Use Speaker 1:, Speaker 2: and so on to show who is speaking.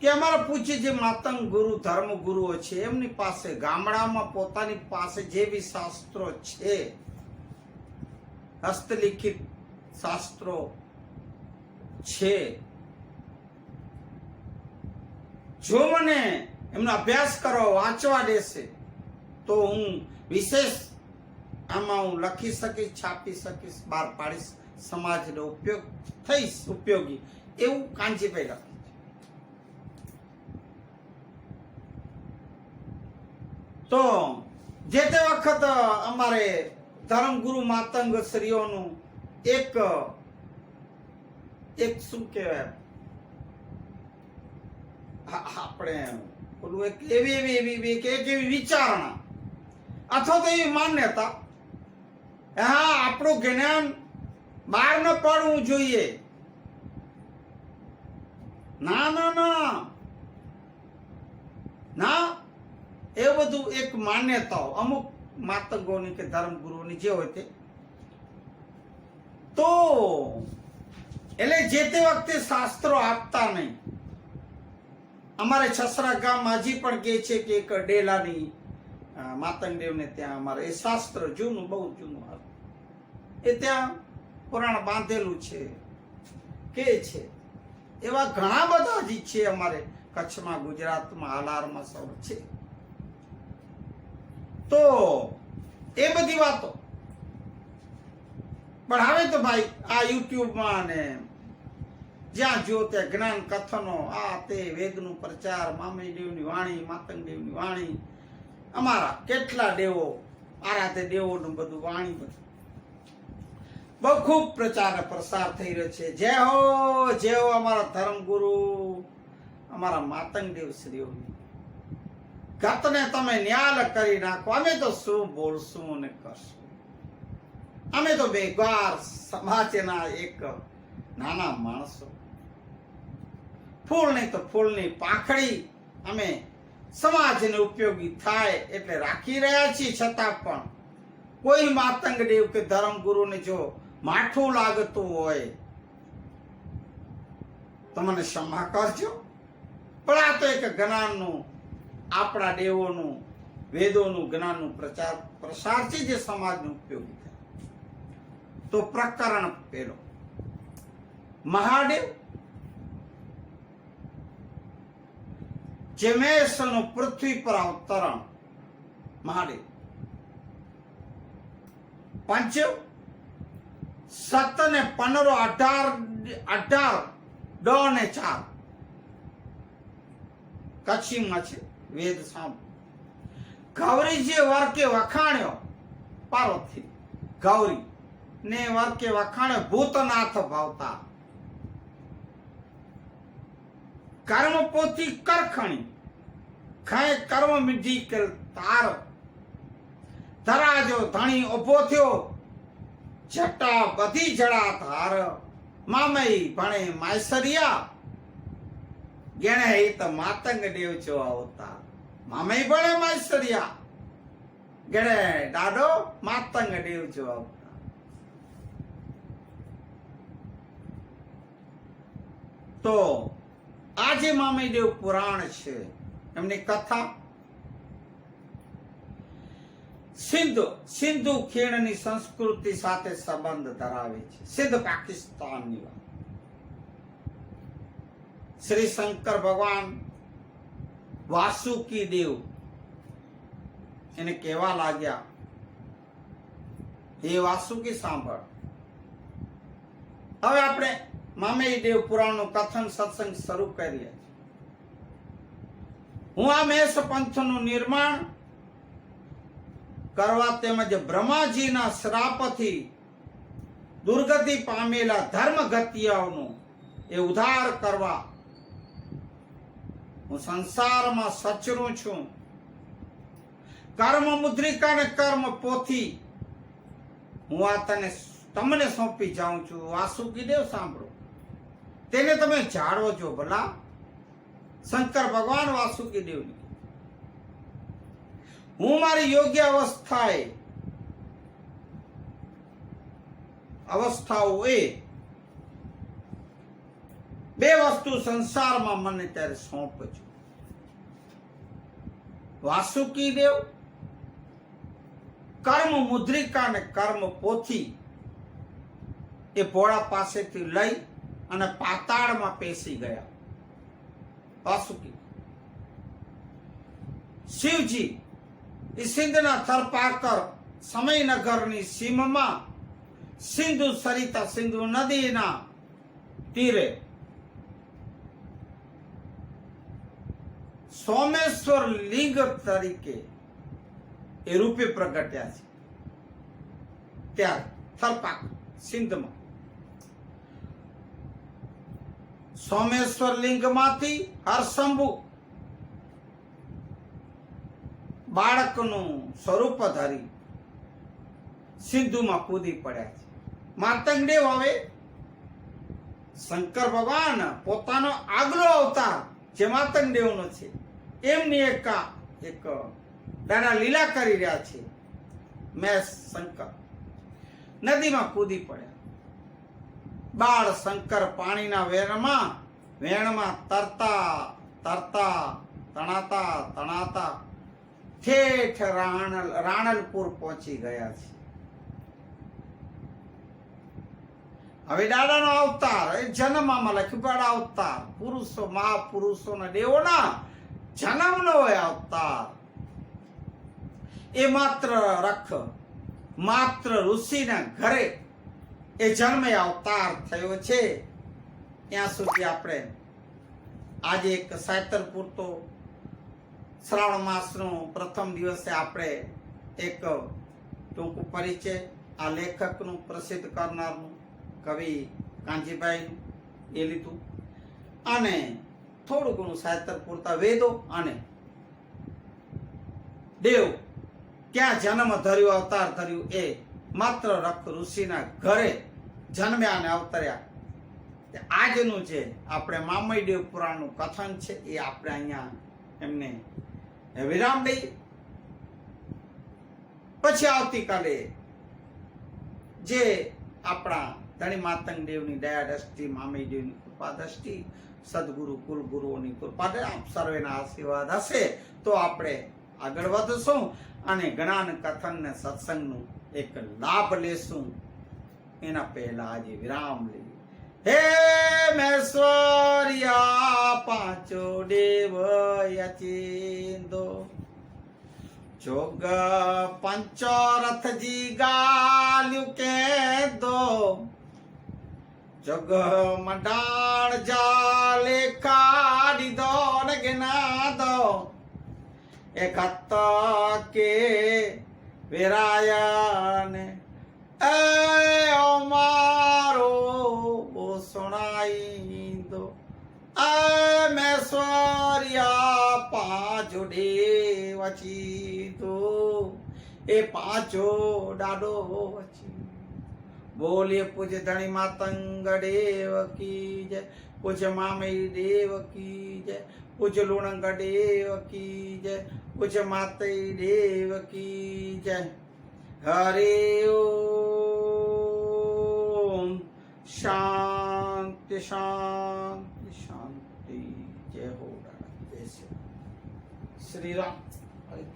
Speaker 1: કે અમારા પૂછે જે માતંગ ગુરુ, ધર્મ ગુરુઓ છે? એમની પાસે, ગામડામાં પોતાની પાસે જે બી શાસ્ત્રો છે? હસ્તલિખિત શાસ્ત્રો છે? જો મને એમનો અભ્યાસ કરો, વાંચવા દેશે, તો હું વિશેષ આમાં હું લખી શકીશ, છાપી શકીશ, બહાર પાડીશ, સમાજનો ઉપયોગ થઈશ, ઉપયોગી. એવું કાંજીભાઈ લખે. તો જે તે વખત અમારે ધર્મગુરુ માતંગ શ્રીઓનું એક એક શું કહેવાય? આપણે પેલું એક એવી એવી એવી એક એવી વિચારણા અથવા તો એવી માન્યતા. હા, આપણું જ્ઞાન બહાર ન પડવું જોઈએ. ના ના ના. ના એ બધું એક માન્યતાઓ. અમુક માતંગોની કે ધર્મગુરુની જે હોય તે. તો એટલે જે તે વખતે શાસ્ત્રો આપતા નહીં. અમારે છસરા ગામ હજી પણ કહે છે કે એક ડેલાની માતંગદેવને ત્યાં અમારે, એ શાસ્ત્ર જૂનું, બહુ જૂનું. એ ત્યાં પુરાણ બાંધેલું છે, કે છે. એવા ઘણા બધા હજી છે અમારે કચ્છમાં, ગુજરાતમાં હાલારમાં સૌ છે. તો એ બધી વાતો. પણ હવે તો ભાઈ આ યુટ્યુબમાં ને જ્યાં જો તે જ્ઞાન કથનો, આ તે વેગનું પ્રચાર મામણી દેવની વાણી, માતંગ દેવની વાણી, અમારા કેટલા દેવો, આરાધે દેવોનું બધું વાણી બધું. બહુ ખૂબ પ્રચાર પ્રસાર થઈ રહ્યો છે. જય હો જય હો અમારા ધર્મગુરુ, અમારા માતંગ દેવ શ્રીઓની ગતને તમે ન્યાલ કરી નાખો. અમે તો શું બોલશું ને કરશું? અમે તો બેગાર સમાજના એક નાના માણસો. ફૂલ નહીં તો ફૂલની પાખડી અમે સમાજને ઉપયોગી થાય એટલે રાખી રહ્યા છીએ. છતાં પણ કોઈ માતંગ દેવ કે ધર્મ ગુરુને જો માઠું લાગતું હોય, તો મને ક્ષમા કરજો. પણ આ તો એક જ્ઞાનનું આપણા દેવોનું, વેદોનું, જ્ઞાનનું પ્રચાર પ્રસાર છે જે સમાજને ઉપયોગી થાય. તો પ્રકરણ પેલો મહાદેવ જમેશનું પૃથ્વી પર અવતરણ. મહાદેવ. પંચ સત ને પંદરો, અઢાર અઢાર ડ ને ચાર. કચ્છીમાં છે. વેદ સાંભળો. ગૌરી જે વખાણ્યો પાર્વતી ગૌરી ને વર્કે વખાણ્યો, ભૂતનાથ ભાવતા. કર્મ પોથી કરખણી. ખાય કર્મ મિઢી કર તાર. ધરાજો ધણી ઊભો થયો. જટા બધી જડા ધાર. મામઈ ભણે માયસરિયા. દેવ છો આવતા મામઈ ભણે માયસરિયા ગણે દાડો માતંગ દેવ છો તો આ જે પુરાણ છે એમની કથા સિંધુ સિંધુ ખીણની સંસ્કૃતિ સાથે સંબંધ ધરાવે છે સિંધ પાકિસ્તાનની વાત શ્રી શંકર ભગવાન વાસુકી દેવ એને કહેવા લાગ્યા એ વાસુકી, સાંભળ. હવે આપણે મામેય દેવ પુરાણનું કથન સત્સંગ શરૂ કરીએ હું આ મેષ પંથનું નિર્માણ કરવા તેમજ બ્રહ્માજીના શ્રાપથી દુર્ગતિ પામેલા ધર્મ ગતિયાઓનું એ ઉદ્ધાર કરવા હું સંસારમાં સચરું છું. કર્મ મુદ્રિકા ને કર્મ પોથી. હું આ તને તમને સોંપી જાઉં છું. વાસુકી દેવ સાંભળો. તેને તમે જાળવો છો ભલા. શંકર ભગવાન વાસુકી દેવની. હું મારી યોગ્ય અવસ્થાએ, અવસ્થાઓ એ બે વસ્તુ સંસારમાં મને ત્યારે સોંપજો. વાસુકી દેવ, કર્મ મુદ્રિકા અને કર્મ પોથી એ ભોળા પાસેથી લઈ અને પાતાળમાં પેસી ગયા. વાસુકી. શિવજી, એ સિંધના થરપાકર સમયનગરની સીમમાં સિંધુ સરિતા સિંધુ નદીના તીરે સોમેશ્વર લિંગ તરીકે એ રૂપે પ્રગટ્યા છે. ત્યારે થરપાક સિંધમાં. સોમેશ્વર લિંગમાંથી હરશંભુ બાળકનું સ્વરૂપ ધરી સિંધુમાં કૂદી પડ્યા છે. માતંગદેવ હવે શંકર ભગવાન પોતાનો આગલો અવતાર જે માતંગદેવનો છે. એમની એક એક, દાદા લીલા કરી રહ્યા છે. મેં શંકર. નદીમાં કૂદી પડ્યા. બાળ શંકર પાણીના વેણમાં વેણમાં તરતા તરતા, તણાતા તણાતા, ઠેઠ રાણલ રાણલપુર પહોંચી ગયા છે. હવે દાદાનો અવતાર, એ જન્મમાં લખ્યું અવતાર પુરુષો, મહાપુરુષોના દેવોના જન્મનો અવતાર. એ માત્ર રખ, માત્ર ઋષિના ઘરે એ જન્મે અવતાર થયો છે. ત્યાં સુધી આપણે આજે એક સાયતર પૂરતો શ્રાવણ માસનો પ્રથમ દિવસે આપણે એક ટૂંકું પરિચય, આ લેખકનું પ્રસિદ્ધ કરનારનું કવિ કાંજીભાઈનું એ લીધું. અને થોડું ઘણું સાહિત્ય પૂરતા વેદો અને દેવ ક્યાં જન્મ ધર્યું, અવતાર ધર્યું એ માત્ર રખ ઋષિના ઘરે જન્મ્યા અને અવતર્યા. આજનું જે આપણે મામય દેવ પુરાણનું કથન છે એ આપણે અહીંયા એમને વિરામ દઈએ. પછી આવતીકાલે જે આપણા ધણી માતંગ દેવની દયા દ્રષ્ટિ મામય દેવની કૃપા દ્રષ્ટિ સદગુરુ, કુલગુરુઓની કૃપા આપ સર્વેના આશીર્વાદ હશે. તો આપણે આગળ વધશું અને જ્ઞાન, કથન ને સત્સંગનું એક લાભ લેશું. એના પહેલા આજે વિરામ લઈએ. હે મેશ્વર્યા પાંચો દેવ યચિંદો. જોગ પંચરથજી ગાલ્યું કે દો જગ મંડાણ જાલે કાઢી દો ને ના દો. એક હત્ત કે વેરાયને, એ અમારો સુણાઈ દો. એ મેશ્વર્યા પાંચો દેવચી દો. એ પાછો દાડો વચી બોલીએ પૂજ્ય ધણી માતંગ દેવ કી જય પૂજ્ય મામઈ દેવ કી જય પૂજ્ય લુણંગ દેવ કી જય પૂજ્ય માતઈ દેવ કી જય હરે ઓમ શાંતિ શાંતિ શાંતિ જય હો દાદા જય શ્રી રામ. શ્રી રામ હરે